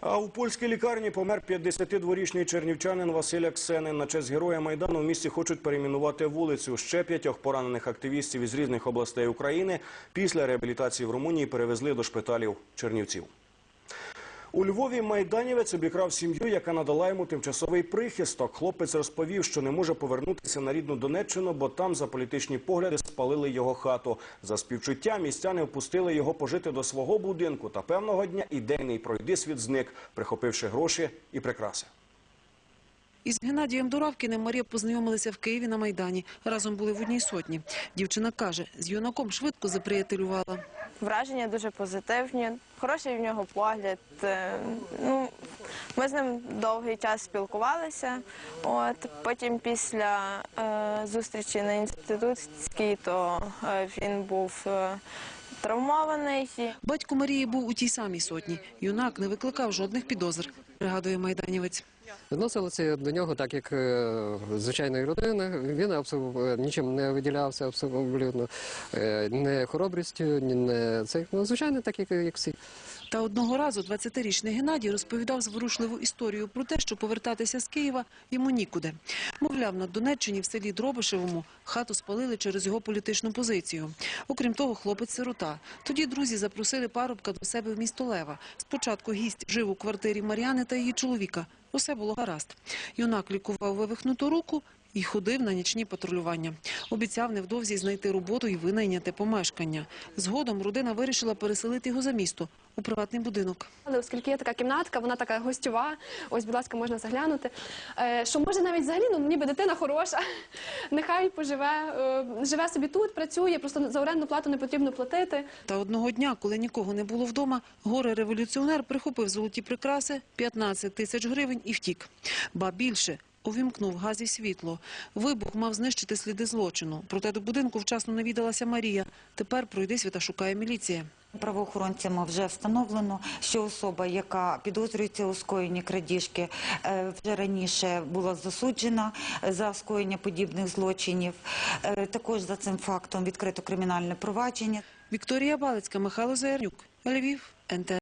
А у польській лікарні помер 52-річний чернівчанин Василь Аксенин. На честь героя Майдану в місті хочуть перейменувати вулицю. Ще п'ятьох поранених активістів із різних областей України після реабілітації в Румунії перевезли до шпиталів Чернівців. У Львові майданівець обікрав сім'ю, яка надала йому тимчасовий прихисток. Хлопець розповів, що не може повернутися на рідну Донеччину, бо там за політичні погляди спалили його хату. За співчуття містяни впустили його пожити до свого будинку. Та певного дня ідейний пройдисвіт зник, прихопивши гроші і прикраси. Із Геннадієм Дуравкіним Марія познайомилися в Києві на Майдані. Разом були в одній сотні. Дівчина каже, з юнаком швидко заприятелювала. Враження дуже позитивні, хороший в нього погляд. Е, Ну, ми з ним довгий час спілкувалися. От потім після е, зустрічі на інститутській, то е, він був е, травмований. Батько Марії був у тій самій сотні. Юнак не викликав жодних підозр, пригадує майданівець. Відносилися до нього так, як е, звичайної родини. Він абсолютно нічим не виділявся, абсолютно е, не хоробрістю, ні не цей ну, звичайно, так як, як всі. Та одного разу 20-річний Геннадій розповідав зворушливу історію про те, що повертатися з Києва йому нікуди. Мовляв, на Донеччині в селі Дробишевому хату спалили через його політичну позицію. Окрім того, хлопець сирота. Тоді друзі запросили парубка до себе в місто Лева. Спочатку гість жив у квартирі Мар'яни та її чоловіка. Усе було гаразд. Юнак лікував вивихнуту руку і ходив на нічні патрулювання. Обіцяв невдовзі знайти роботу і винайняти помешкання. Згодом родина вирішила переселити його за місто у приватний будинок. Але оскільки є така кімнатка, вона така гостьова, ось, будь ласка, можна заглянути. Е, Що може навіть взагалі, ну ніби дитина хороша, нехай поживе, е, живе собі тут, працює, просто за орендну плату не потрібно платити. Та одного дня, коли нікого не було вдома, горе-революціонер прихопив золоті прикраси, 15 тисяч гривень і втік. Ба більше – увімкнув газ і світло. Вибух мав знищити сліди злочину. Проте до будинку вчасно навідалася Марія. Тепер пройди світа шукає міліція. Правоохоронцями вже встановлено, що особа, яка підозрюється у скоєнні крадіжки, е, вже раніше була засуджена за скоєння подібних злочинів. Е, Також за цим фактом відкрито кримінальне провадження. Вікторія Балицька, Михайло Заярнюк, Львів, НТ.